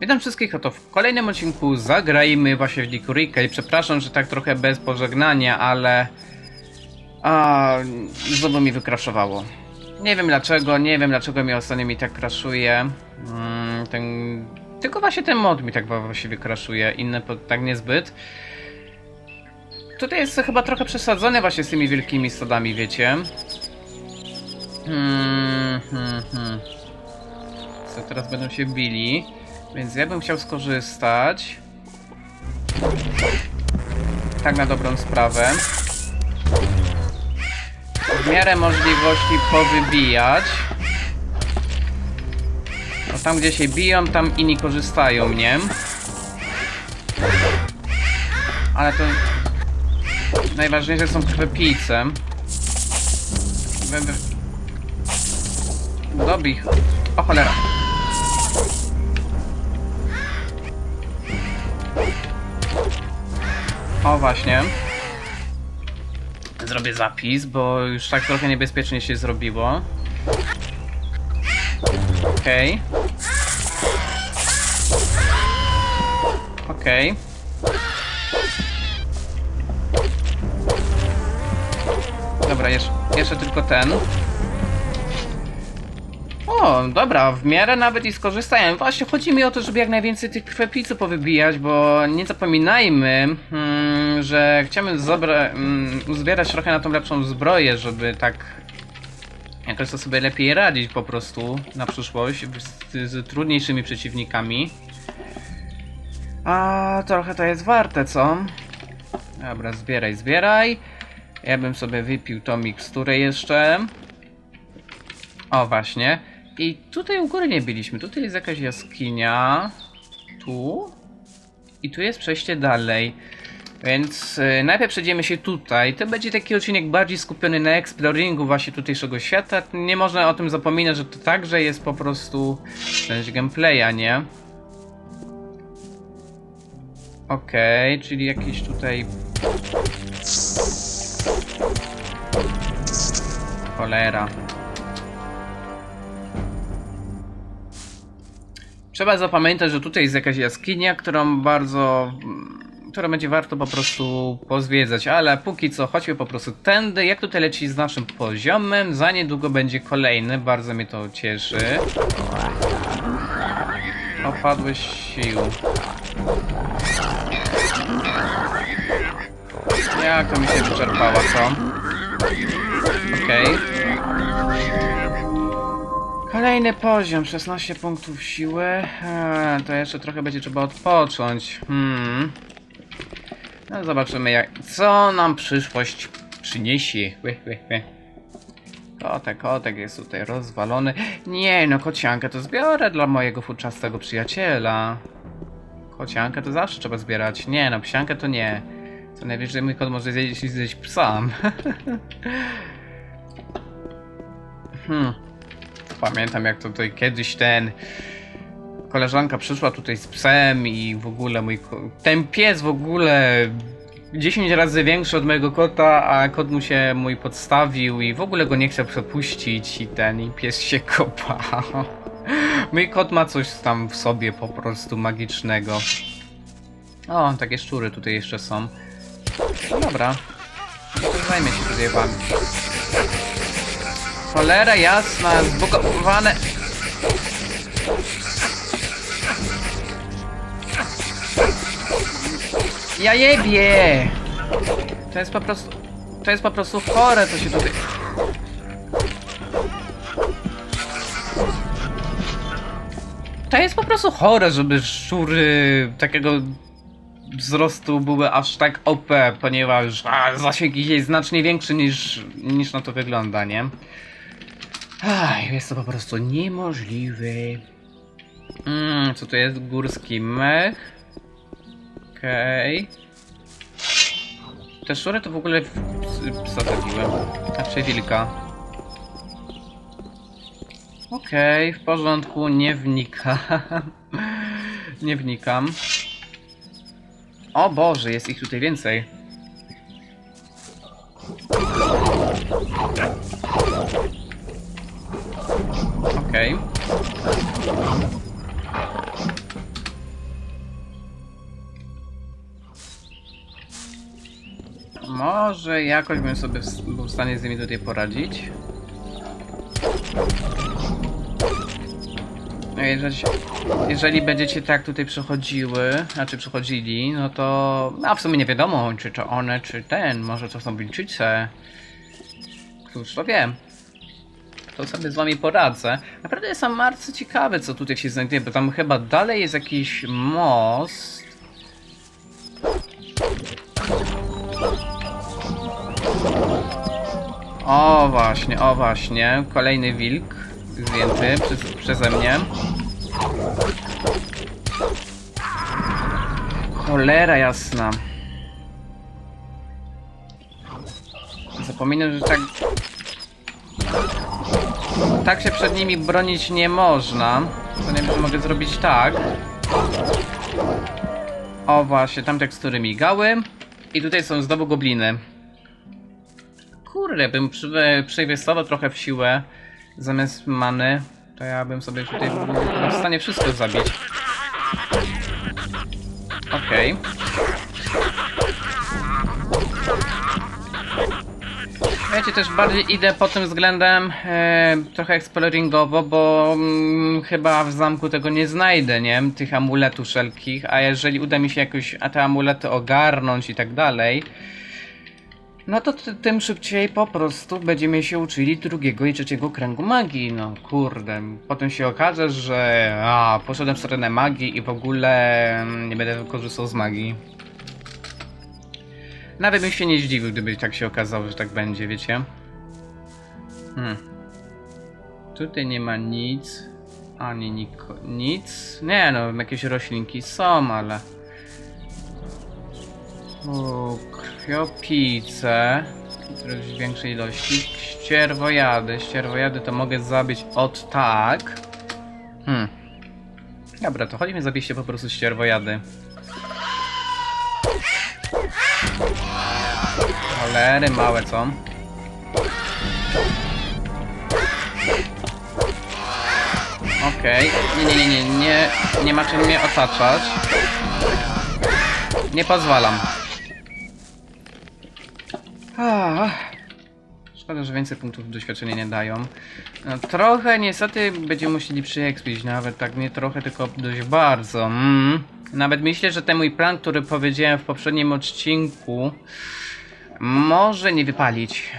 Witam wszystkich, oto w kolejnym odcinku zagrajmy właśnie w Likurika i przepraszam, że tak trochę bez pożegnania, ale... A, znowu mi wykraszowało. Nie wiem dlaczego, nie wiem dlaczego mi ostatnio mi tak kraszuje. Mm, ten... Tylko właśnie ten mod mi tak właściwie kraszuje, inne tak niezbyt. Tutaj jest chyba trochę przesadzone właśnie z tymi wielkimi stodami, wiecie. Hmm, hmm, hmm. Co teraz będą się bili. Więc ja bym chciał skorzystać. Tak na dobrą sprawę. W miarę możliwości powybijać. Bo tam gdzie się biją, tam inni korzystają, nie? Ale to... Najważniejsze są wy- Dobij. O cholera. O właśnie. Zrobię zapis, bo już tak trochę niebezpiecznie się zrobiło. Okej. Okej. Dobra, jeszcze, jeszcze tylko ten. O, dobra, w miarę nawet i skorzystałem. Właśnie chodzi mi o to, żeby jak najwięcej tych krwepiców powybijać, bo nie zapominajmy, mm, że chciałem zobra- mm, uzbierać trochę na tą lepszą zbroję, żeby tak jakoś to sobie lepiej radzić po prostu na przyszłość z, z trudniejszymi przeciwnikami. A trochę to jest warte, co? Dobra, zbieraj, zbieraj. Ja bym sobie wypił tą miksturę jeszcze. O, właśnie. I tutaj u góry nie byliśmy. Tutaj jest jakaś jaskinia. Tu. I tu jest przejście dalej. Więc y, najpierw przejdziemy się tutaj. To będzie taki odcinek bardziej skupiony na exploringu właśnie tutejszego świata. Nie można o tym zapominać, że to także jest po prostu część gameplaya, nie? Okej, czyli jakieś tutaj... Cholera. Trzeba zapamiętać, że tutaj jest jakaś jaskinia, którą bardzo. którą będzie warto po prostu pozwiedzać, ale póki co chodźmy po prostu tędy. Jak tutaj leci z naszym poziomem, za niedługo będzie kolejny, bardzo mnie to cieszy. Opadłeś sił. Jak to mi się wyczerpała, co? Okej. Kolejny poziom, 16 punktów siły. Eee, to jeszcze trochę będzie trzeba odpocząć. Hmm. No zobaczymy jak, co nam przyszłość przyniesie. Ły, ły, ły. Kotek, kotek jest tutaj rozwalony. Nie no, kociankę to zbiorę dla mojego futrzastego przyjaciela. Kociankę to zawsze trzeba zbierać. Nie no, psiankę to nie. Co najwyżej mój kot może zjeść, zjeść psam. hmm. Pamiętam jak to tutaj kiedyś ten koleżanka przyszła tutaj z psem i w ogóle mój ten pies w ogóle 10 razy większy od mojego kota, a kot mu się mój podstawił i w ogóle go nie chciał przepuścić i ten i pies się kopał. Mój kot ma coś tam w sobie po prostu magicznego. O, takie szczury tutaj jeszcze są. No dobra. Zajmę się tutaj wami. Cholera jasna, zbugowane. Ja jebie! To jest po prostu... To jest po prostu chore, co się tutaj... To jest po prostu chore, żeby szczury takiego wzrostu były aż tak OP, ponieważ a, zasięg jest znacznie większy niż, niż na to wygląda, nie? Ach, jest to po prostu niemożliwe. Mm, co to jest? Górski mech. Okej. Te szczury to w ogóle psa zabiłem. A czy wilka. Okej, w porządku, nie wnikam. nie wnikam. O Boże, jest ich tutaj więcej. Okej. Okay. Może jakoś bym sobie był w stanie z nimi tutaj poradzić. No, jeżeli, jeżeli będziecie tak tutaj przechodziły, znaczy przechodzili, no to... A w sumie nie wiadomo, czy to one, czy ten, może to są wilczyce. Cóż, to wiem. To sobie z wami poradzę. Naprawdę jestem bardzo ciekawy, co tutaj się znajduje, bo tam chyba dalej jest jakiś most. O właśnie, o właśnie. Kolejny wilk zdjęty przez, przeze mnie. Cholera jasna. Zapominam, że tak... Tak się przed nimi bronić nie można. To nie wiem, mogę zrobić tak. O właśnie, tam tekstury migały. I tutaj są znowu gobliny. Kurde, bym przy, przeinwestował trochę w siłę zamiast many, to ja bym sobie tutaj był w stanie wszystko zabić. Okej. Wiecie, też bardziej idę pod tym względem e, trochę exploringowo, bo mm, chyba w zamku tego nie znajdę, nie? Tych amuletów wszelkich, a jeżeli uda mi się jakoś a te amulety ogarnąć i tak dalej, no to ty- tym szybciej po prostu będziemy się uczyli drugiego i trzeciego kręgu magii. No kurde, potem się okaże, że a, poszedłem w stronę magii i w ogóle mm, nie będę korzystał z magii. Nawet bym się nie zdziwił, gdyby tak się okazało, że tak będzie, wiecie? Hmm. Tutaj nie ma nic. Ani niko, nic. Nie no, jakieś roślinki są, ale... O, krwiopice. W większej ilości. Ścierwojady. Ścierwojady to mogę zabić od tak. Hmm. Dobra, to chodźmy zabijcie po prostu ścierwojady. Cholery małe, co? Okej. Nie, nie, nie, nie, nie. Nie ma czym mnie otaczać. Nie pozwalam. Ah. Szkoda, że więcej punktów doświadczenia nie dają. No, trochę niestety będziemy musieli przyekspić, nawet tak nie trochę, tylko dość bardzo. Mm. Nawet myślę, że ten mój plan, który powiedziałem w poprzednim odcinku, może nie wypalić.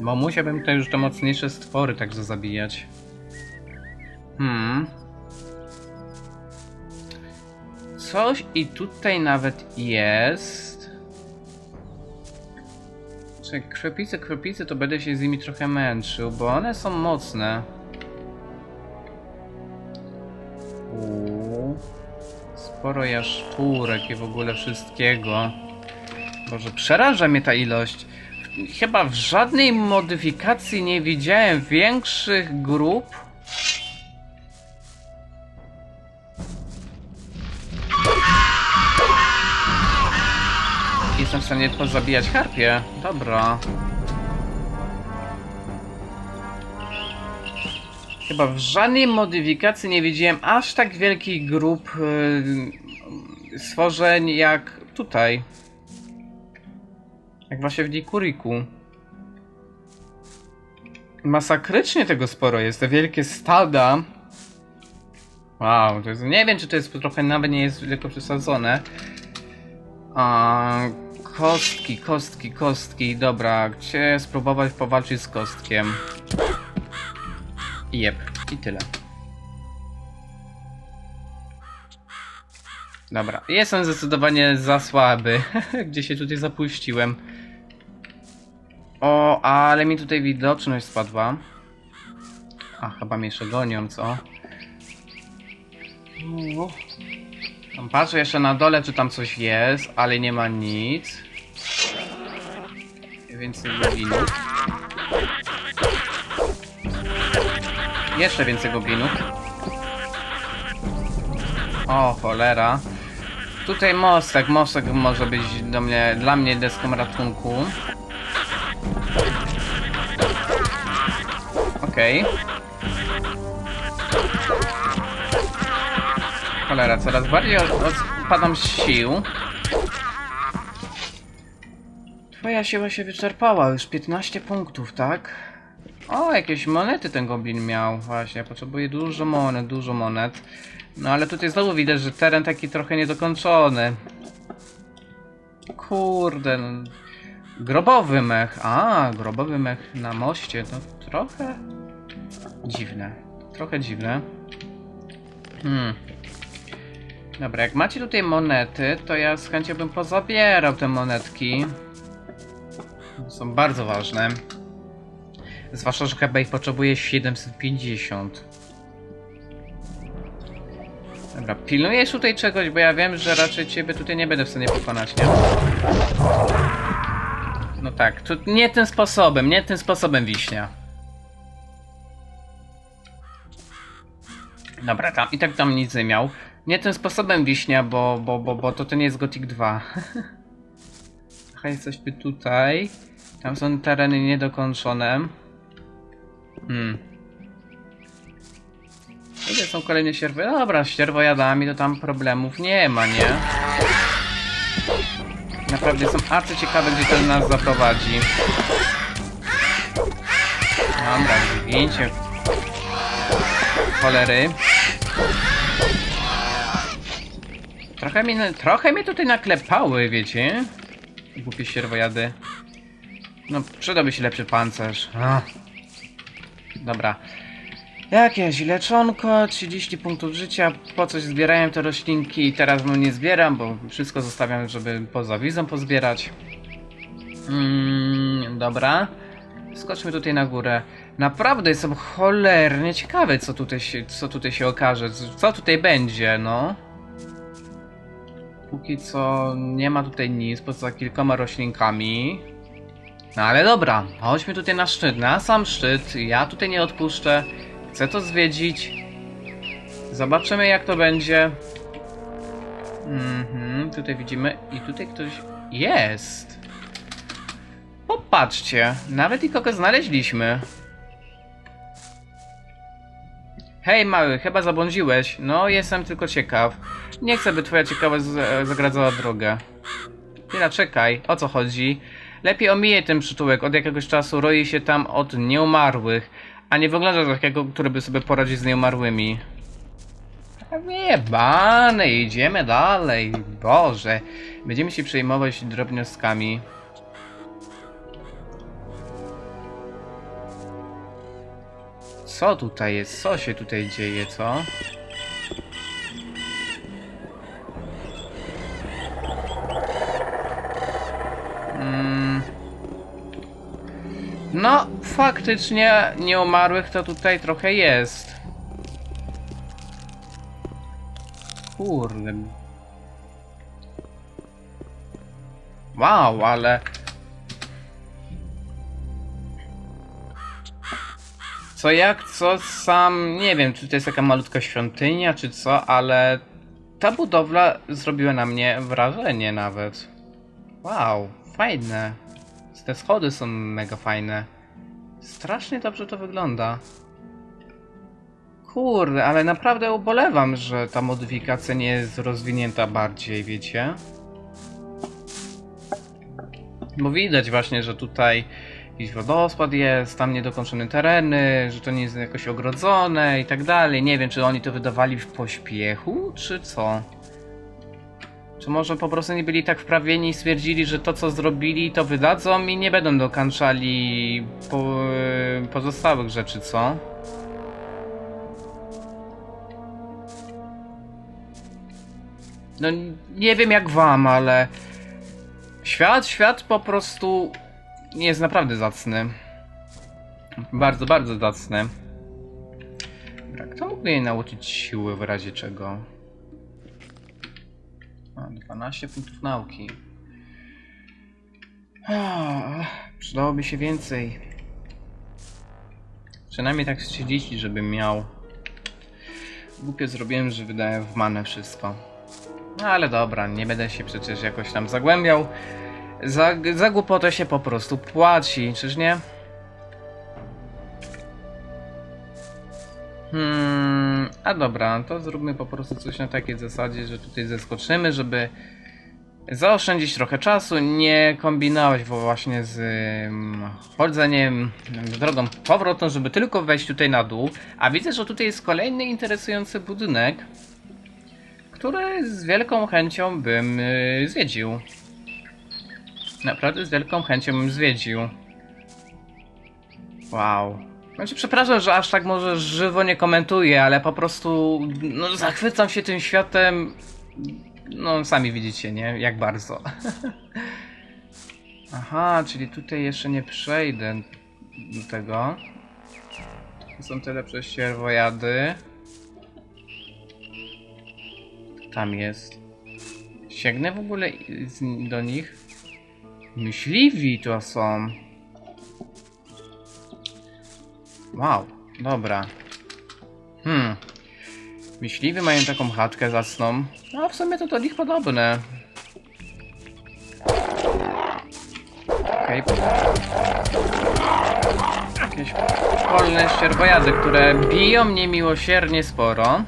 Bo musiałbym tutaj już te mocniejsze stwory także zabijać. Hmm. Coś i tutaj nawet jest. Czy krwipice, krwipice to będę się z nimi trochę męczył, bo one są mocne. Uuu. Sporo jaszczurek i w ogóle wszystkiego. Boże, przeraża mnie ta ilość. Chyba w żadnej modyfikacji nie widziałem większych grup. Jestem w stanie pozabijać harpie. Dobra. Chyba w żadnej modyfikacji nie widziałem aż tak wielkich grup yy, stworzeń jak tutaj. Jak właśnie w Dikuriku. Masakrycznie tego sporo jest, te wielkie stada. Wow, to jest, nie wiem czy to jest trochę nawet nie jest tylko przesadzone. A, kostki, kostki, kostki, dobra, gdzie spróbować powalczyć z kostkiem. Jep, i tyle. Dobra, jestem zdecydowanie za słaby, gdzie się tutaj zapuściłem. O, ale mi tutaj widoczność spadła. A, chyba mnie jeszcze gonią, co? Tam patrzę jeszcze na dole, czy tam coś jest, ale nie ma nic. Więcej goblinów. Jeszcze więcej goblinów. O, cholera. Tutaj mostek, mostek może być do mnie, dla mnie deską ratunku. Okej. Cholera, coraz bardziej od- odpadam z sił. Twoja siła się wyczerpała, już 15 punktów, tak? O, jakieś monety ten goblin miał, właśnie, potrzebuje dużo monet, dużo monet. No ale tutaj znowu widać, że teren taki trochę niedokończony. Kurde, no. Grobowy mech, a, grobowy mech na moście, to trochę dziwne, trochę dziwne. Hmm. Dobra, jak macie tutaj monety, to ja z chęcią bym pozabierał te monetki. Są bardzo ważne. Zwłaszcza, że chyba ich potrzebuje 750. Dobra, pilnujesz tutaj czegoś, bo ja wiem, że raczej ciebie tutaj nie będę w stanie pokonać, nie? No tak, tu nie tym sposobem, nie tym sposobem wiśnia. Dobra, tam i tak tam nic nie miał. Nie tym sposobem wiśnia, bo, bo, bo, bo to to nie jest Gothic 2. Aha, jesteśmy tutaj. Tam są tereny niedokończone. Hmm. Ile są kolejne sierwy? Dobra, z sierwojadami to tam problemów nie ma, nie? Naprawdę jestem arcy ciekawy, gdzie to nas zaprowadzi. Dobra, zdjęcie. Cholery. Trochę mnie, trochę mnie tutaj naklepały, wiecie? Głupie sierwojady. No, przydałby się lepszy pancerz. Ach. Dobra. Jakieś leczonko, 30 punktów życia, po coś zbierałem te roślinki i teraz no nie zbieram, bo wszystko zostawiam, żeby poza wizą pozbierać. Mm, dobra. Skoczmy tutaj na górę. Naprawdę jestem cholernie ciekawy, co tutaj się, co tutaj się okaże, co tutaj będzie, no. Póki co nie ma tutaj nic, poza kilkoma roślinkami. No ale dobra, chodźmy tutaj na szczyt, na sam szczyt. Ja tutaj nie odpuszczę. Chcę to zwiedzić. Zobaczymy jak to będzie. Mhm, tutaj widzimy i tutaj ktoś jest. Popatrzcie, nawet i kogo znaleźliśmy. Hej mały, chyba zabłądziłeś. No, jestem tylko ciekaw. Nie chcę, by twoja ciekawość zagradzała drogę. Chwila, czekaj, o co chodzi? Lepiej omijaj ten przytułek, od jakiegoś czasu roi się tam od nieumarłych, a nie wygląda takiego, który by sobie poradził z nieumarłymi. Nie, bany, idziemy dalej. Boże, będziemy się przejmować drobnostkami. Co tutaj jest? Co się tutaj dzieje, co? No, faktycznie nieumarłych to tutaj trochę jest. Kurde. Wow, ale... Co jak, co sam... Nie wiem, czy to jest taka malutka świątynia, czy co, ale... Ta budowla zrobiła na mnie wrażenie nawet. Wow, fajne. Te schody są mega fajne. Strasznie dobrze to wygląda. Kurde, ale naprawdę ubolewam, że ta modyfikacja nie jest rozwinięta bardziej, wiecie? Bo widać właśnie, że tutaj jakiś wodospad jest, tam niedokończone tereny, że to nie jest jakoś ogrodzone i tak dalej. Nie wiem, czy oni to wydawali w pośpiechu, czy co? Może po prostu nie byli tak wprawieni i stwierdzili, że to co zrobili to wydadzą i nie będą dokańczali po, pozostałych rzeczy, co? No nie wiem jak wam, ale świat, świat po prostu jest naprawdę zacny. Bardzo, bardzo zacny. Dobra, kto mógłby jej nauczyć siły w razie czego? A, 12 punktów nauki. Ah, Przydałoby się więcej. Przynajmniej tak z 30, żebym miał. Głupio zrobiłem, że wydałem w manę wszystko. No ale dobra, nie będę się przecież jakoś tam zagłębiał. Za, za głupotę się po prostu płaci, czyż nie? Hmm, a dobra, to zróbmy po prostu coś na takiej zasadzie, że tutaj zeskoczymy, żeby zaoszczędzić trochę czasu, nie kombinować właśnie z chodzeniem drogą powrotną, żeby tylko wejść tutaj na dół. A widzę, że tutaj jest kolejny interesujący budynek, który z wielką chęcią bym y, zwiedził. Naprawdę z wielką chęcią bym zwiedził. Wow. Znaczy, przepraszam, że aż tak może żywo nie komentuję, ale po prostu no, zachwycam się tym światem. No, sami widzicie, nie? Jak bardzo. Aha, czyli tutaj jeszcze nie przejdę do tego. Tu są te lepsze sierwojady. Tam jest. Sięgnę w ogóle do nich. Myśliwi to są. Wow, dobra. Hmm. Myśliwi mają taką chatkę zacną. No w sumie to do nich podobne. Okej. Jakieś polne ścierbojady, które biją mnie miłosiernie sporo.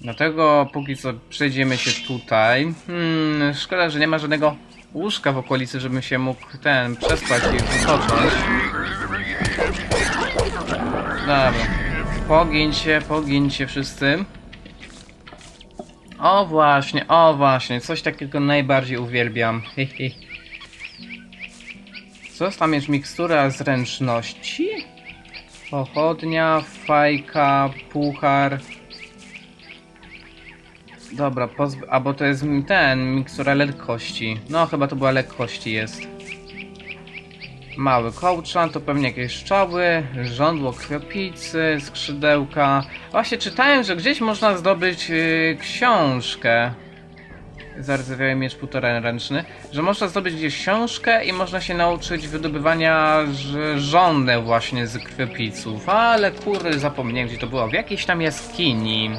Dlatego póki co przejdziemy się tutaj. Hmm, szkoda, że nie ma żadnego łóżka w okolicy, żebym się mógł ten przespać i wypocząć. Dobra. Pogięcie, pogięcie wszyscy. O właśnie, o właśnie, coś takiego najbardziej uwielbiam. Hehe. Co tam jest mikstura zręczności? Pochodnia, fajka, puchar. Dobra, pozb- a bo to jest ten, mikstura lekkości. No, chyba to była lekkości jest. Mały kołczan, to pewnie jakieś szczały, żądło krwiopijcy, skrzydełka. Właśnie czytałem, że gdzieś można zdobyć yy, książkę. Zardzewiały miecz półtora ręczny. Że można zdobyć gdzieś książkę i można się nauczyć wydobywania ż- żądeł właśnie z krwiopijców. Ale kurde, zapomniałem gdzie to było. W jakiejś tam jaskini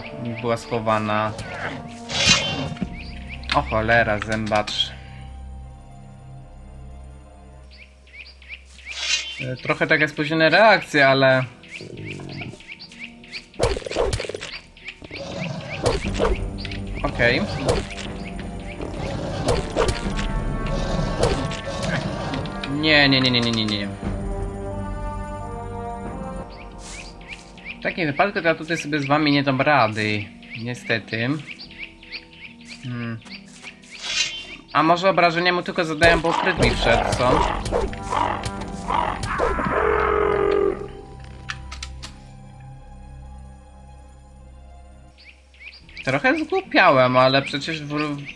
była schowana. O cholera, zębacz. E, Trochę taka spóźnione reakcje, ale... Okej. Nie, nie, nie, nie, nie, nie, nie. W takim wypadku to ja tutaj sobie z wami nie dam rady. Niestety. Hmm. A może obrażenia mu tylko zadają, bo kryt mi wszedł, co? Trochę zgłupiałem, ale przecież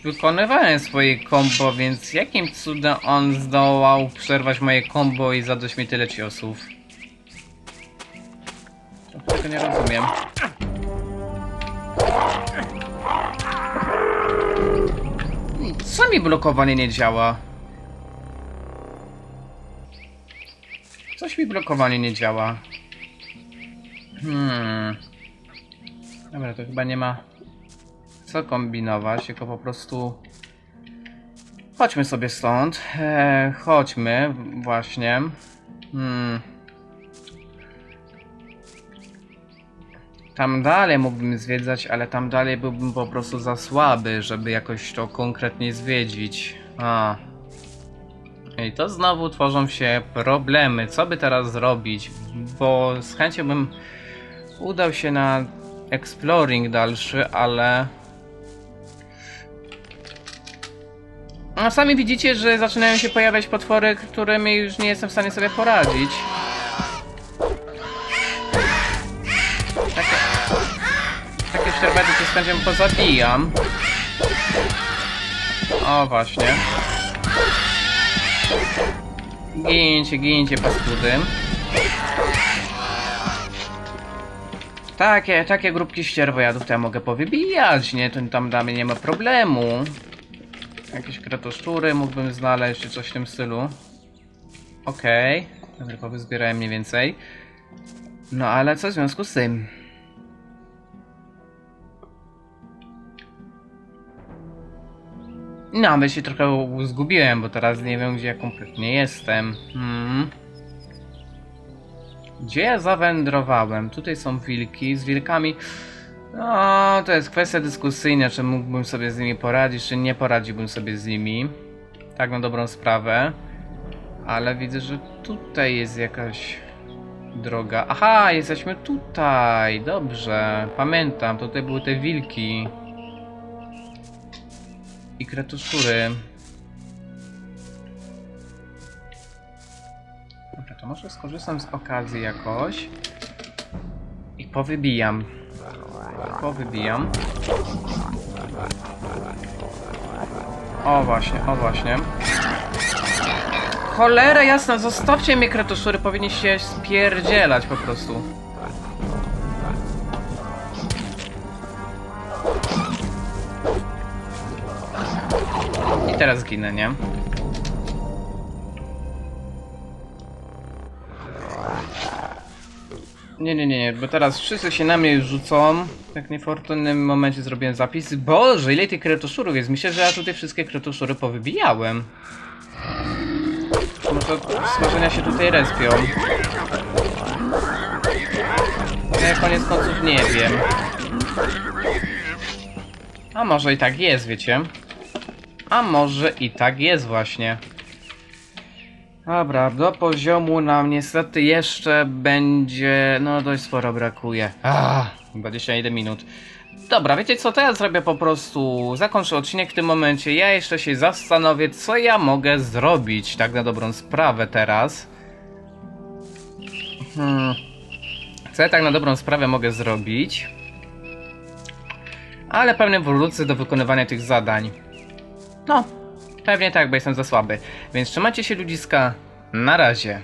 wykonywałem swoje combo, więc jakim cudem on zdołał przerwać moje combo i zadać mi tyle ciosów? Tego nie rozumiem. Co mi blokowanie nie działa? Coś mi blokowanie nie działa. Hmm. Dobra, to chyba nie ma co kombinować, tylko po prostu chodźmy sobie stąd. E, chodźmy, właśnie. Hmm. Tam dalej mógłbym zwiedzać, ale tam dalej byłbym po prostu za słaby, żeby jakoś to konkretnie zwiedzić. A. I to znowu tworzą się problemy. Co by teraz zrobić? Bo z chęcią bym udał się na exploring dalszy, ale... No sami widzicie, że zaczynają się pojawiać potwory, którymi już nie jestem w stanie sobie poradzić. Takie, takie szczerbaty to z chęcią pozabijam. O właśnie. Gincie, gincie, paskudy. Takie, takie grupki ścierwojadów to ja mogę powybijać, nie? To tam dla mnie nie ma problemu. Jakieś kretoszczury mógłbym znaleźć, czy coś w tym stylu. Okej. Okay. Dobra, powyzbierałem mniej więcej. No ale co w związku z tym? No, ale się trochę zgubiłem, bo teraz nie wiem, gdzie ja kompletnie jestem. Hmm. Gdzie ja zawędrowałem? Tutaj są wilki. Z wilkami No, to jest kwestia dyskusyjna, czy mógłbym sobie z nimi poradzić, czy nie poradziłbym sobie z nimi. Tak na dobrą sprawę. Ale widzę, że tutaj jest jakaś droga. Aha, jesteśmy tutaj. Dobrze, pamiętam. Tutaj były te wilki. I kretoszkury. Dobra, to może skorzystam z okazji jakoś. I powybijam. Powybijam. O właśnie, o właśnie. Cholera jasna, zostawcie mnie kretoszury, powinniście spierdzielać po prostu. I teraz zginę, nie? Nie, nie, nie, bo teraz wszyscy się na mnie rzucą. W tak niefortunnym momencie zrobiłem zapis. Boże, ile tych kretoszurów jest? Myślę, że ja tutaj wszystkie kretoszury powybijałem. Może stworzenia się tutaj respią. Ja koniec końców nie wiem. A może i tak jest, wiecie? A może i tak jest właśnie. Dobra, do poziomu nam niestety jeszcze będzie... No dość sporo brakuje. Ah, 21 minut. Dobra, wiecie co, to ja zrobię po prostu... Zakończę odcinek w tym momencie. Ja jeszcze się zastanowię, co ja mogę zrobić, tak na dobrą sprawę teraz. Hmm... Co ja tak na dobrą sprawę mogę zrobić? Ale pewnie wrócę do wykonywania tych zadań. No, pewnie tak, bo jestem za słaby. Więc trzymajcie się ludziska. Na razie.